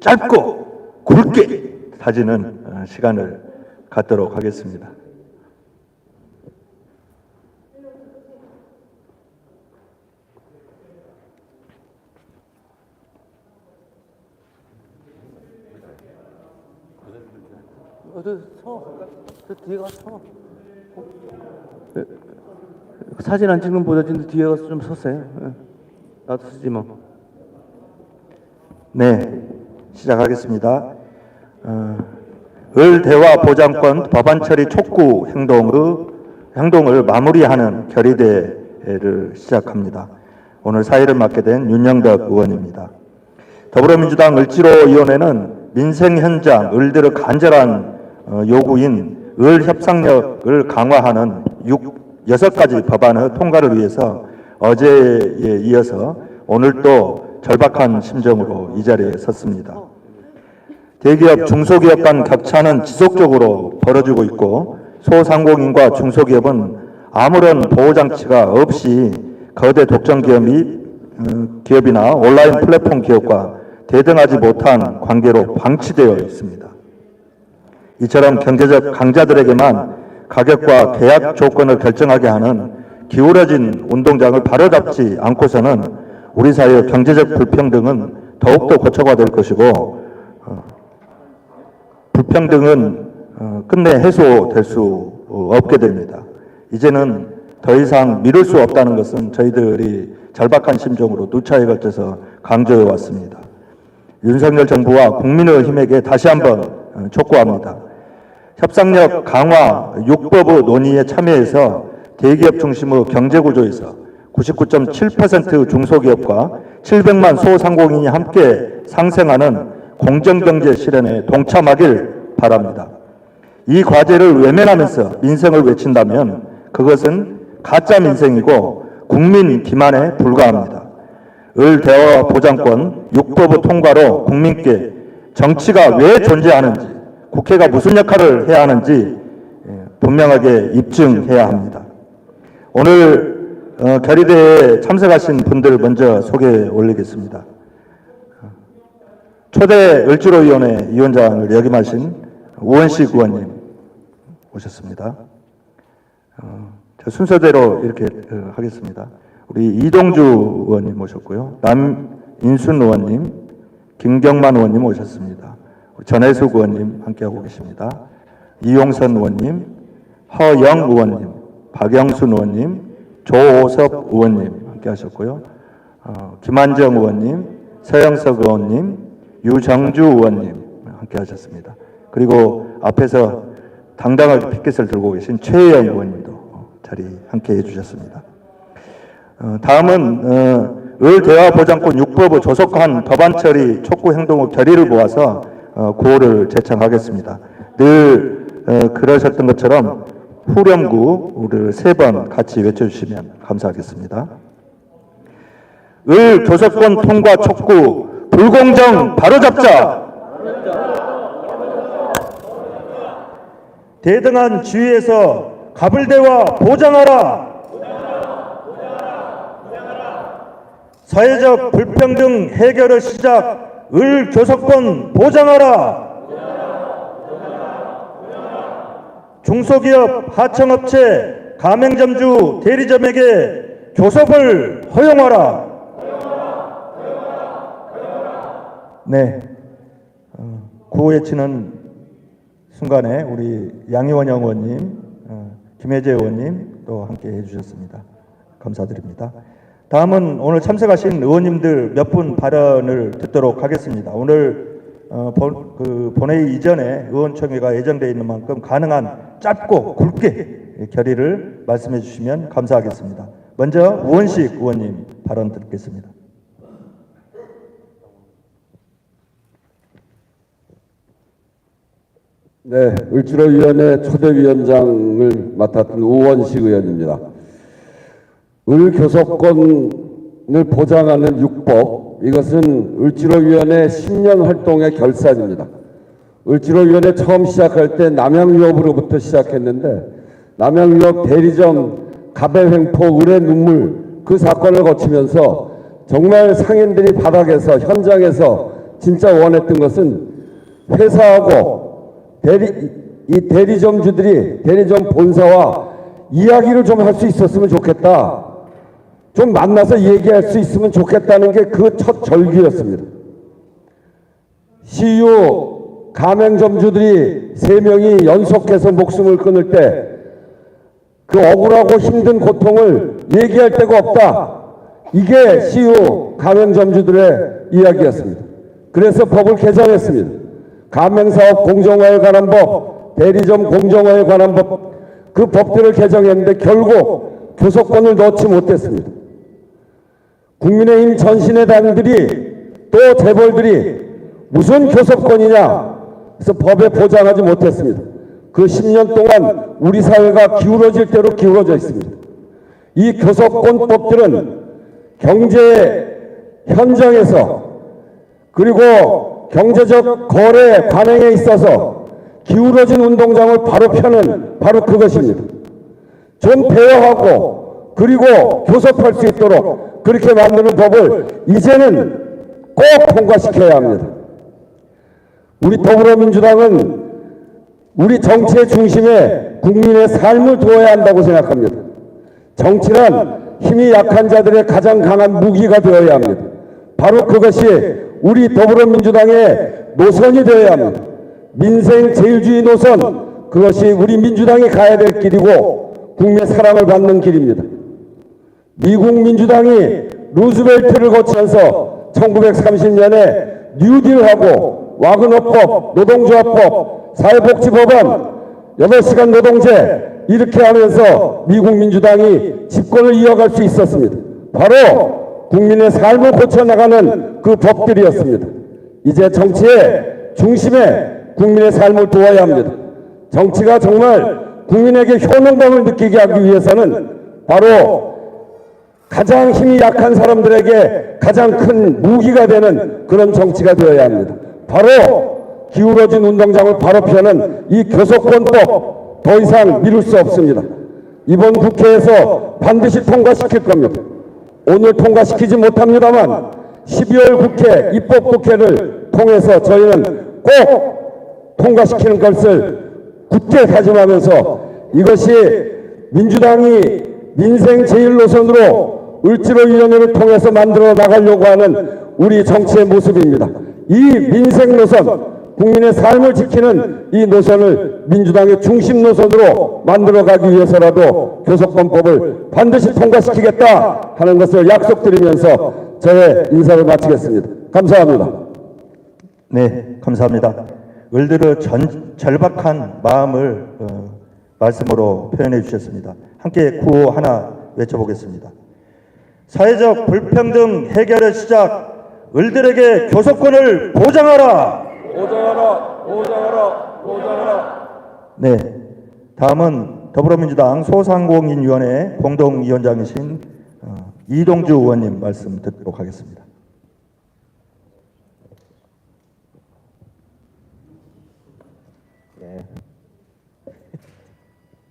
짧고 굵게 다지는 어, 시간을 갖도록 하겠습니다. 어저 서. 저 뒤에 가서 서. 예, 사진 안 찍는 보여진데 뒤에 가서 좀 서세요. 예. 나도 쓰지 뭐. 네, 시작하겠습니다. 어, 을 대화 보장권 법안 처리 촉구 행동의 행동을 마무리하는 결의대를 시작합니다. 오늘 사회를 맡게 된 윤영덕 의원입니다. 더불어민주당 을지로위원회는 민생 현장 을들의 간절한 어, 요구인 을 협상력을 강화하는 6, 6가지 법안의 통과를 위해서 어제에 이어서 오늘 또 절박한 심정으로 이 자리에 섰습니다. 대기업, 중소기업 간 격차는 지속적으로 벌어지고 있고 소상공인과 중소기업은 아무런 보호장치가 없이 거대 독점 기업이 어, 기업이나 온라인 플랫폼 기업과 대등하지 못한 관계로 방치되어 있습니다. 이처럼 경제적 강자들에게만 가격과 계약 조건을 결정하게 하는 기울어진 운동장을 바로잡지 않고서는 우리 사회의 경제적 불평등은 더욱더 고초가 될 것이고 어, 불평등은 어, 끝내 해소될 수 어, 없게 됩니다. 이제는 더 이상 미룰 수 없다는 것은 저희들이 절박한 심정으로 누차에 걸쳐서 강조해 왔습니다. 윤석열 정부와 국민의 힘에게 다시 한번 어, 촉구합니다. 협상력 강화 6법의 논의에 참여해서 대기업 중심의 경제구조에서 99.7% 중소기업과 700만 소상공인이 함께 상생하는 공정경제 실현에 동참하길 바랍니다. 이 과제를 외면하면서 민생을 외친다면 그것은 가짜 민생이고 국민 기만에 불과합니다. 을 대화 보장권 6법의 통과로 국민께 정치가 왜 존재하는지 국회가 무슨 역할을 해야 하는지 예, 분명하게 입증해야 합니다. 오늘 어, 결의대에 참석하신 분들 먼저 소개 올리겠습니다. 초대 을지로위원회 위원장을 역임하신 우원식 의원님 오셨습니다. 어, 저 순서대로 이렇게 어, 하겠습니다. 우리 이동주 의원님 모셨고요. 남인순 의원님, 김경만 의원님 오셨습니다. 전혜숙 의원님 함께하고 계십니다. 이용선 의원님, 허영 의원님, 박영순 의원님, 조오섭 의원님 함께하셨고요. 어, 김한정 의원님, 서영석 의원님, 유정주 의원님 함께 하셨습니다. 그리고 앞에서 당당하게 피켓을 들고 계신 최혜영 의원님도 어, 자리 함께 해 주셨습니다. 어, 다음은 어, 을 대화 보장권 6법의 조속한 법안 처리 촉구 행동의 결의를 모아서 어, 구호를 제청하겠습니다. 늘 어, 그러셨던 것처럼 후렴구를 세 번 같이 외쳐주시면 감사하겠습니다. 을 교섭권 통과 촉구 불공정 바로잡자. 대등한 지위에서 가불대와 보장하라. 사회적 불평등 해결의 시작 을 교섭권 보장하라. 중소기업 하청업체 가맹점주 대리점에게 교섭을 허용하라. 네. 어, 구호외치는 순간에 우리 양희원영 의원님, 어, 김혜재 의원님 또 함께 해주셨습니다. 감사드립니다. 다음은 오늘 참석하신 의원님들 몇 분 발언을 듣도록 하겠습니다. 오늘 어, 본, 그 본회의 이전에 의원총회가 예정되어 있는 만큼 가능한 짧고 굵게 결의를 말씀해 주시면 감사하겠습니다. 먼저 우원식 의원님 발언 듣겠습니다. 네, 을지로위원회 초대위원장을 맡았던 우원식 의원입니다. 을 교섭권을 보장하는 육법, 이것은 을지로위원회 10년 활동의 결산입니다. 을지로위원회 처음 시작할 때 남양유업으로부터 시작했는데 남양유업 대리점 가배횡포 을의 눈물 그 사건을 거치면서 정말 상인들이 바닥에서 현장에서 진짜 원했던 것은 회사하고 대리 이 대리점주들이 대리점 본사와 이야기를 좀 할 수 있었으면 좋겠다. 좀 만나서 얘기할 수 있으면 좋겠다는 게 그 첫 절기였습니다. CU 가맹점주들이 세 명이 연속해서 목숨을 끊을 때 그 억울하고 힘든 고통을 얘기할 데가 없다. 이게 CU 가맹점주들의 이야기였습니다. 그래서 법을 개정했습니다. 가맹사업 공정화에 관한 법, 대리점 공정화에 관한 법, 그 법들을 개정했는데 결국 교섭권을 넣지 못했습니다. 국민의힘 전신의 당들이 또 재벌들이 무슨 교섭권이냐 그래서 법에 보장하지 못했습니다. 그 10년 동안 우리 사회가 기울어질 대로 기울어져 있습니다. 이 교섭권법들은 경제 현장에서 그리고 경제적 거래 관행에 있어서 기울어진 운동장을 바로 펴는 바로 그것입니다. 좀 대화하고 그리고 교섭할 수 있도록 그렇게 만드는 법을 이제는 꼭 통과시켜야 합니다. 우리 더불어민주당은 우리 정치의 중심에 국민의 삶을 두어야 한다고 생각합니다. 정치란 힘이 약한 자들의 가장 강한 무기가 되어야 합니다. 바로 그것이 우리 더불어민주당의 노선이 되어야 합니다. 민생 제일주의 노선, 그것이 우리 민주당이 가야 될 길이고 국민의 사랑을 받는 길입니다. 미국 민주당이 루즈벨트를 거치면서 1930년에 뉴딜하고 와그너법, 노동조합법, 사회복지법안, 8시간 노동제 이렇게 하면서 미국 민주당이 집권을 이어갈 수 있었습니다. 바로 국민의 삶을 고쳐나가는 그 법들이었습니다. 이제 정치의 중심에 국민의 삶을 도와야 합니다. 정치가 정말 국민에게 효능감을 느끼게 하기 위해서는 바로 가장 힘이 약한 사람들에게 가장 큰 무기가 되는 그런 정치가 되어야 합니다. 바로 기울어진 운동장을 바로 펴는 이 교섭권법 더 이상 미룰 수 없습니다. 이번 국회에서 반드시 통과시킬 겁니다. 오늘 통과시키지 못합니다만 12월 국회 입법국회를 통해서 저희는 꼭 통과시키는 것을 굳게 다짐하면서 이것이 민주당이 민생 제일 노선으로 을지로 위원회를 통해서 만들어 나가려고 하는 우리 정치의 모습입니다. 이 민생 노선, 국민의 삶을 지키는 이 노선을 민주당의 중심 노선으로 만들어 가기 위해서라도 교섭권법을 반드시 통과시키겠다 하는 것을 약속드리면서 저의 인사를 마치겠습니다. 감사합니다. 네, 감사합니다. 을들의 전, 절박한 마음을 어, 말씀으로 표현해 주셨습니다. 함께 구호 하나 외쳐보겠습니다. 사회적 불평등 해결의 시작, 을들에게 교섭권을 보장하라! 보장하라, 보장하라, 보장하라. 네, 다음은 더불어민주당 소상공인위원회 공동위원장이신 어, 이동주 의원님 말씀 듣도록 하겠습니다.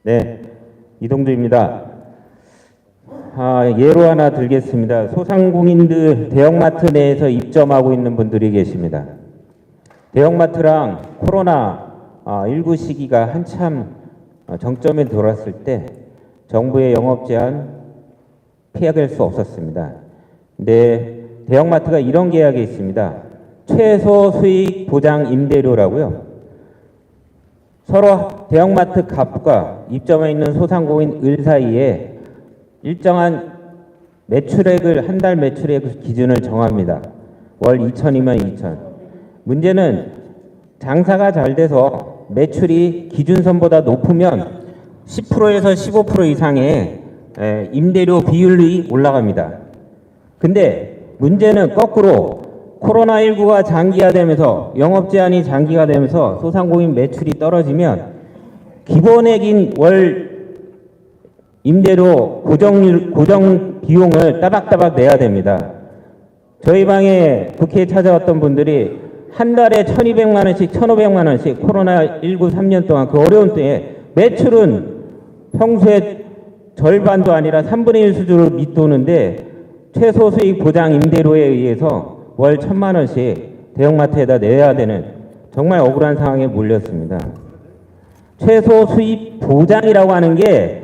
네, 이동주입니다. 아, 예로 하나 들겠습니다. 소상공인들 대형마트 내에서 입점하고 있는 분들이 계십니다. 대형마트랑 코로나 아, 19 시기가 한참 어, 정점에 돌았을 때 정부의 영업 제한 피해갈 수 없었습니다. 근데 대형마트가 이런 계약이 있습니다. 최소 수익 보장 임대료라고요. 서로 대형마트 갑과 입점해 있는 소상공인 을 사이에 일정한 매출액을 한 달 매출액 기준을 정합니다. 월 2천이면 2천. 문제는 장사가 잘 돼서 매출이 기준선보다 높으면 10%에서 15% 이상의 에, 임대료 비율이 올라갑니다. 근데 문제는 거꾸로 코로나19가 장기화되면서 영업 제한이 장기화되면서 소상공인 매출이 떨어지면 기본액인 월 임대료 고정 고정 비용을 따박따박 내야 됩니다. 저희 방에 국회에 찾아왔던 분들이 한 달에 1,200만 원씩, 1,500만 원씩 코로나19 3년 동안 그 어려운 때에 매출은 평소에 절반도 아니라 3분의 1 수준으로 밑도는데 최소 수익 보장 임대료에 의해서 월 천만 원씩 대형마트에다 내야 되는 정말 억울한 상황에 몰렸습니다. 최소 수입 보장이라고 하는 게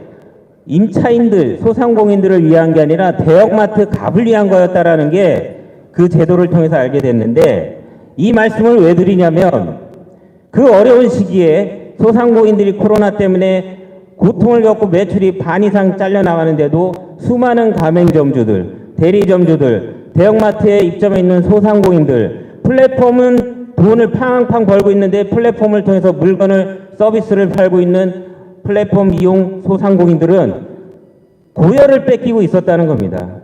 임차인들, 소상공인들을 위한 게 아니라 대형마트 갑을 위한 거였다라는 게 그 제도를 통해서 알게 됐는데 이 말씀을 왜 드리냐면 그 어려운 시기에 소상공인들이 코로나 때문에 고통을 겪고 매출이 반 이상 잘려나가는데도 수많은 가맹점주들, 대리점주들, 대형마트에 입점해 있는 소상공인들, 플랫폼은 돈을 팡팡 벌고 있는데 플랫폼을 통해서 물건을 서비스를 팔고 있는 플랫폼 이용 소상공인들은 고열을 뺏기고 있었다는 겁니다.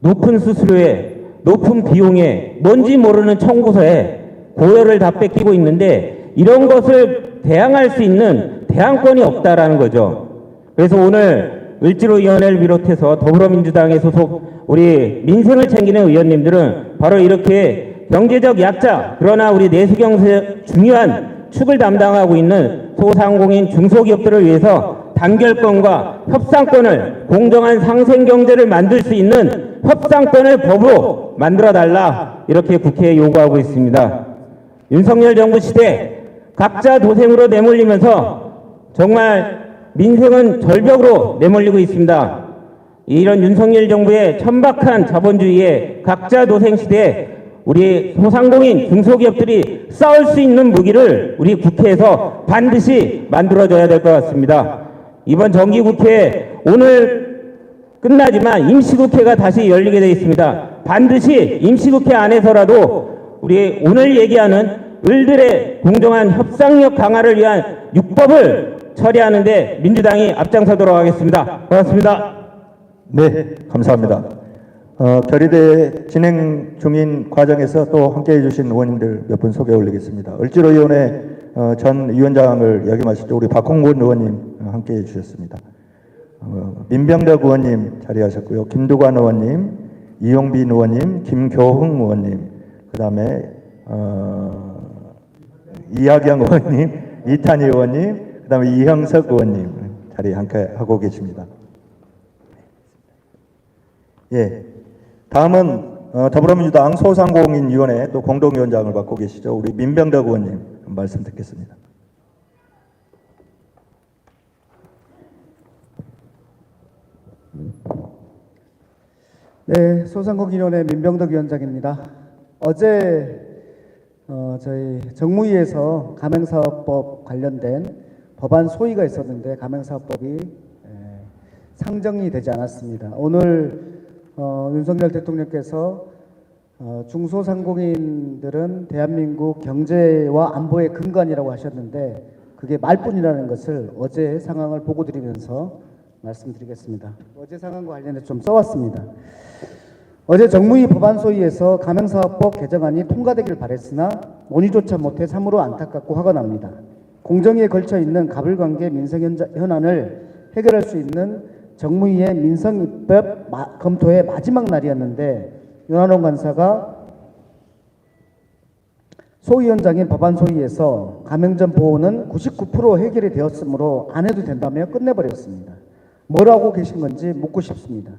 높은 수수료에 높은 비용에 뭔지 모르는 청구서에 고열을 다 뺏기고 있는데 이런 것을 대항할 수 있는 대항권이 없다라는 거죠. 그래서 오늘 을지로위원회를 비롯해서 더불어민주당의 소속 우리 민생을 챙기는 의원님들은 바로 이렇게 경제적 약자 그러나 우리 내수경제 중요한 축을 담당하고 있는 소상공인 중소기업들을 위해서 단결권과 협상권을 공정한 상생 경제를 만들 수 있는 협상권을 법으로 만들어 달라 이렇게 국회에 요구하고 있습니다. 윤석열 정부 시대 각자 도생으로 내몰리면서 정말 민생은 절벽으로 내몰리고 있습니다. 이런 윤석열 정부의 천박한 자본주의의 각자 도생 시대에 우리 소상공인 중소기업들이 싸울 수 있는 무기를 우리 국회에서 반드시 만들어줘야 될 것 같습니다. 이번 정기국회 오늘 끝나지만 임시국회가 다시 열리게 되어 있습니다. 반드시 임시국회 안에서라도 우리 오늘 얘기하는 을들의 공정한 협상력 강화를 위한 육법을 처리하는데 민주당이 앞장서도록 하겠습니다. 고맙습니다. 네, 감사합니다. 어, 결의대 진행 중인 과정에서 또 함께해 주신 의원님들 몇 분 소개 올리겠습니다. 을지로위원회 어, 전 위원장을 역임하시죠. 우리 박홍근 의원님 어, 함께 해 주셨습니다. 어, 민병덕 의원님 자리하셨고요. 김두관 의원님, 이용빈 의원님, 김교흥 의원님, 그 다음에 어, 이하경 의원님, 이탄희 의원님, 그 다음에 이형석 의원님 자리 함께 하고 계십니다. 예. 다음은 어, 더불어민주당 소상공인위원회 또 공동위원장을 맡고 계시죠. 우리 민병덕 의원님 말씀 듣겠습니다. 네, 소상공인위원회 민병덕 위원장입니다. 어제 어, 저희 정무위에서 가맹사업법 관련된 법안 소위가 있었는데 가맹사업법이 에, 상정이 되지 않았습니다. 오늘 어, 윤석열 대통령께서 어, 중소상공인들은 대한민국 경제와 안보의 근간이라고 하셨는데 그게 말뿐이라는 것을 어제 상황을 보고 드리면서 말씀드리겠습니다. 어제 상황과 관련해 좀 써왔습니다. 어제 정무위 법안 소위에서 가맹사업법 개정안이 통과되길 바랬으나 논의조차 못해 참으로 안타깝고 화가 납니다. 공정위에 걸쳐 있는 가불관계 민생 현안을 해결할 수 있는 정무위의 민성입법 마- 검토의 마지막 날이었는데 윤한홍 간사가 소위원장인 법안 소위에서 가맹점 보호는 99% 해결이 되었으므로 안 해도 된다며 끝내버렸습니다. 뭐라고 계신 건지 묻고 싶습니다.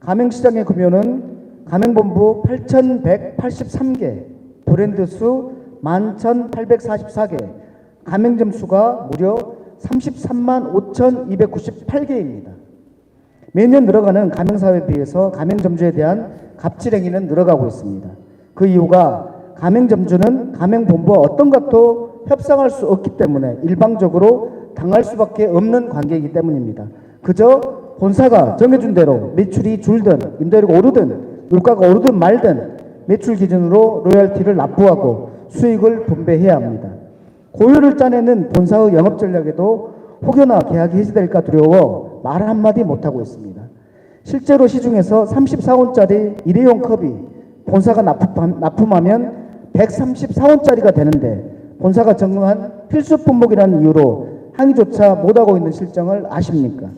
가맹시장의 규모는 가맹본부 8,183개, 브랜드 수 11,844개, 가맹점 수가 무려 33만 5,298개입니다. 매년 늘어가는 가맹사회에 비해서 가맹점주에 대한 갑질행위는 늘어가고 있습니다. 그 이유가 가맹점주는 가맹본부와 어떤 것도 협상할 수 없기 때문에 일방적으로 당할 수밖에 없는 관계이기 때문입니다. 그저 본사가 정해준 대로 매출이 줄든 임대료가 오르든 물가가 오르든 말든 매출 기준으로 로열티를 납부하고 수익을 분배해야 합니다. 고유를 짜내는 본사의 영업 전략에도 혹여나 계약이 해지될까 두려워 말 한마디 못하고 있습니다. 실제로 시중에서 34원짜리 일회용 컵이 본사가 납품, 납품하면 134원짜리가 되는데 본사가 정한 필수 품목이라는 이유로 항의조차 못하고 있는 실정을 아십니까?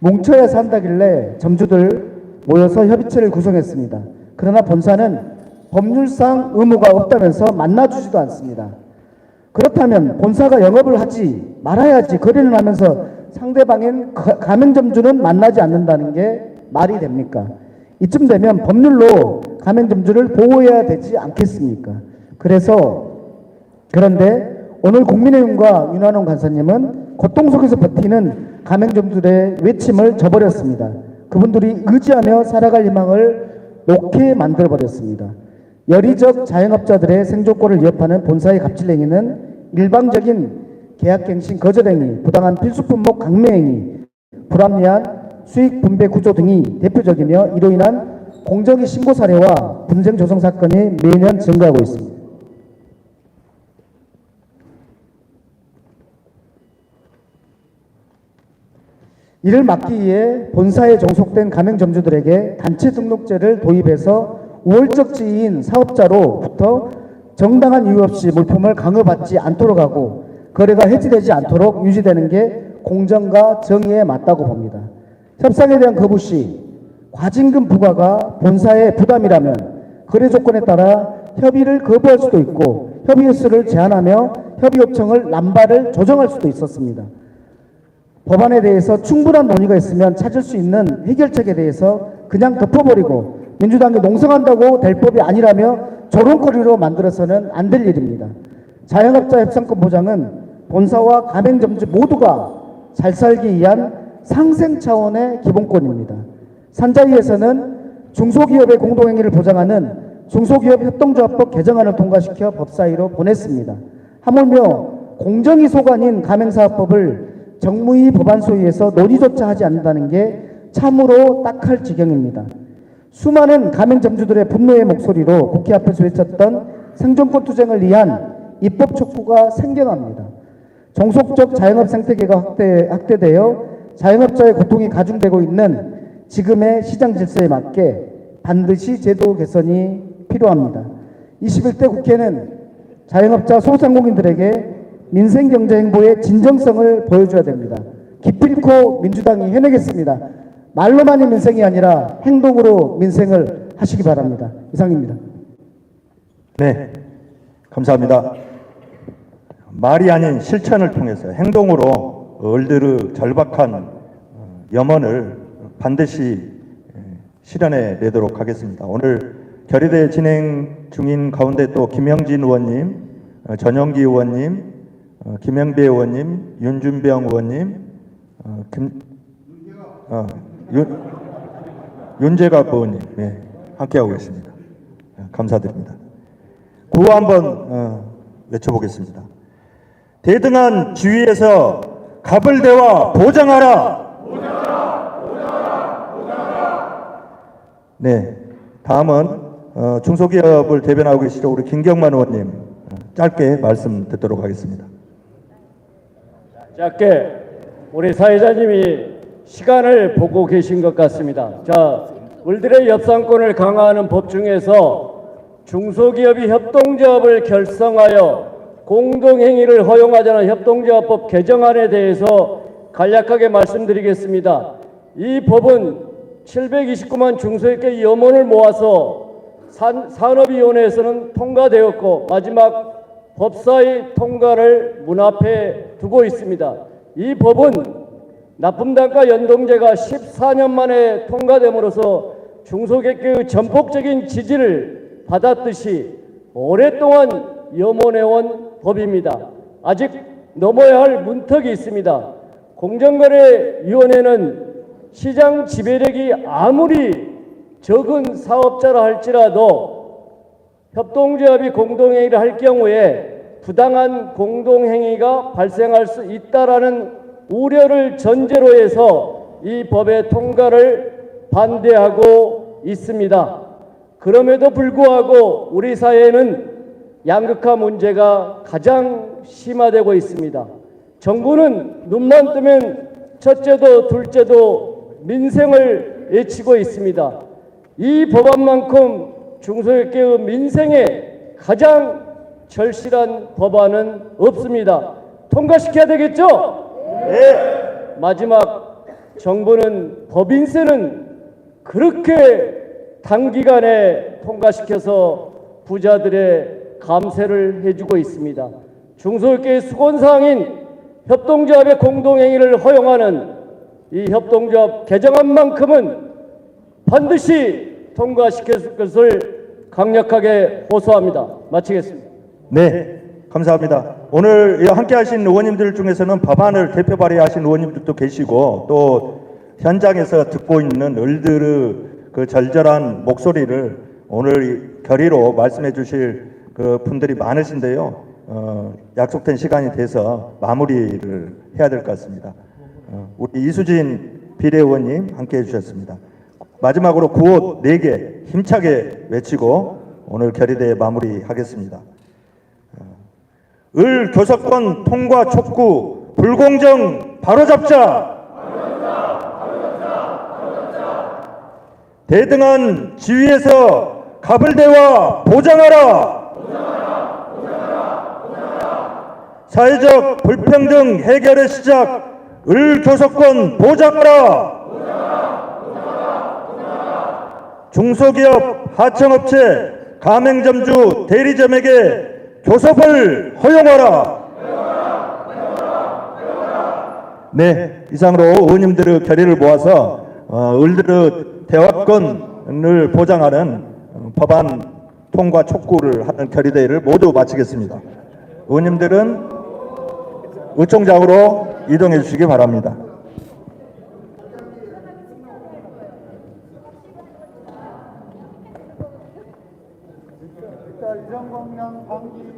뭉쳐야 산다길래 점주들 모여서 협의체를 구성했습니다. 그러나 본사는 법률상 의무가 없다면서 만나주지도 않습니다. 그렇다면 본사가 영업을 하지 말아야지 거래를 하면서 상대방인 가- 가맹점주는 만나지 않는다는 게 말이 됩니까? 이쯤 되면 법률로 가맹점주를 보호해야 되지 않겠습니까? 그래서 그런데 오늘 국민의힘과 윤한홍 간사님은 고통 속에서 버티는 가맹점들의 외침을 저버렸습니다. 그분들이 의지하며 살아갈 희망을 놓게 만들어버렸습니다. 열의적 자영업자들의 생존권을 위협하는 본사의 갑질행위는 일방적인 계약갱신 거절행위, 부당한 필수품목 강매행위, 불합리한 수익 분배 구조 등이 대표적이며 이로 인한 공정위 신고 사례와 분쟁 조성 사건이 매년 증가하고 있습니다. 이를 막기 위해 본사에 종속된 가맹점주들에게 단체 등록제를 도입해서 우월적 지위인 사업자로부터 정당한 이유 없이 물품을 강요받지 않도록 하고 거래가 해지되지 않도록 유지되는 게 공정과 정의에 맞다고 봅니다. 협상에 대한 거부 시 과징금 부과가 본사의 부담이라면 거래 조건에 따라 협의를 거부할 수도 있고 협의 횟수를 제한하며 협의 요청을 남발을 조정할 수도 있었습니다. 법안에 대해서 충분한 논의가 있으면 찾을 수 있는 해결책에 대해서 그냥 덮어버리고 민주당이 농성한다고 될 법이 아니라며 조롱거리로 만들어서는 안 될 일입니다. 자영업자 협상권 보장은 본사와 가맹점주 모두가 잘 살기 위한 상생 차원의 기본권입니다. 산자위에서는 중소기업의 공동행위를 보장하는 중소기업 협동조합법 개정안을 통과시켜 법사위로 보냈습니다. 하물며 공정위 소관인 가맹사업법을 정무위 법안소위에서 논의조차 하지 않는다는 게 참으로 딱할 지경입니다. 수많은 가맹점주들의 분노의 목소리로 국회 앞에서 외쳤던 생존권 투쟁을 위한 입법 촉구가 생겨납니다. 종속적 자영업 생태계가 확대, 확대되어 자영업자의 고통이 가중되고 있는 지금의 시장 질서에 맞게 반드시 제도 개선이 필요합니다. 21대 국회는 자영업자 소상공인들에게 민생 경제 행보의 진정성을 보여줘야 됩니다. 기필코 민주당이 해내겠습니다. 말로만이 민생이 아니라 행동으로 민생을 하시기 바랍니다. 이상입니다. 네, 감사합니다. 말이 아닌 실천을 통해서 행동으로 얼드르 절박한 어, 염원을 반드시 에, 실현해 내도록 하겠습니다. 오늘 결의대 진행 중인 가운데 또 김영진 의원님, 어, 전영기 의원님, 어, 김영배 의원님, 윤준병 의원님, 어, 김, 어, 윤, 윤재갑 의원님 네, 함께하고 계십니다. 네, 감사드립니다. 구호 한번 어, 외쳐보겠습니다. 대등한 지위에서 갑을 대와 보장하라. 네, 다음은 어, 중소기업을 대변하고 계시죠 우리 김경만 의원님 어, 짧게 말씀 듣도록 하겠습니다. 짧게 우리 사회자님이 시간을 보고 계신 것 같습니다. 자, 우리들의 협상권을 강화하는 법 중에서 중소기업이 협동조합을 결성하여 공동행위를 허용하자는 협동조합법 개정안에 대해서 간략하게 말씀드리겠습니다. 이 법은 729만 중소기업의 염원을 모아서 산, 산업위원회에서는 통과되었고 마지막 법사위 통과를 문 앞에 두고 있습니다. 이 법은 납품단가 연동제가 14년 만에 통과됨으로써 중소기업의 전폭적인 지지를 받았듯이 오랫동안 염원해온 법입니다. 아직 넘어야 할 문턱이 있습니다. 공정거래위원회는 시장 지배력이 아무리 적은 사업자라 할지라도 협동조합이 공동행위를 할 경우에 부당한 공동행위가 발생할 수 있다라는 우려를 전제로 해서 이 법의 통과를 반대하고 있습니다. 그럼에도 불구하고 우리 사회에는 양극화 문제가 가장 심화되고 있습니다. 정부는 눈만 뜨면 첫째도 둘째도 민생을 외치고 있습니다. 이 법안만큼 중소기업의 민생에 가장 절실한 법안은 없습니다. 통과시켜야 되겠죠? 네. 마지막 정부는 법인세는 그렇게 단기간에 통과시켜서 부자들의 감세를 해주고 있습니다. 중소기업의 수건사항인 협동조합의 공동행위를 허용하는 이 협동조합 개정안만큼은 반드시 통과시킬 것을 강력하게 호소합니다. 마치겠습니다. 네, 감사합니다. 오늘 함께 하신 의원님들 중에서는 법안을 대표 발의하신 의원님들도 계시고 또 현장에서 듣고 있는 을들의 그 절절한 목소리를 오늘 결의로 말씀해 주실 그 분들이 많으신데요. 어, 약속된 시간이 돼서 마무리를 해야 될 것 같습니다. 어, 우리 이수진 비례의원님 함께 해주셨습니다. 마지막으로 구호 4개 힘차게 외치고 오늘 결의대회 마무리하겠습니다. 을 교섭권 통과 촉구 불공정 바로잡자. 대등한 지위에서 가불대와 보장하라. 사회적 불평등 해결의 시작. 을 교섭권 보장하라 중소기업 하청업체 가맹점주 대리점에게 교섭을 허용하라. 네, 이상으로 의원님들의 결의를 모아서 어, 을들의 대화권을 보장하는 어, 법안 통과 촉구를 하는 결의대회를 모두 마치겠습니다. 의원님들은 의총장으로 이동해 주시기 바랍니다.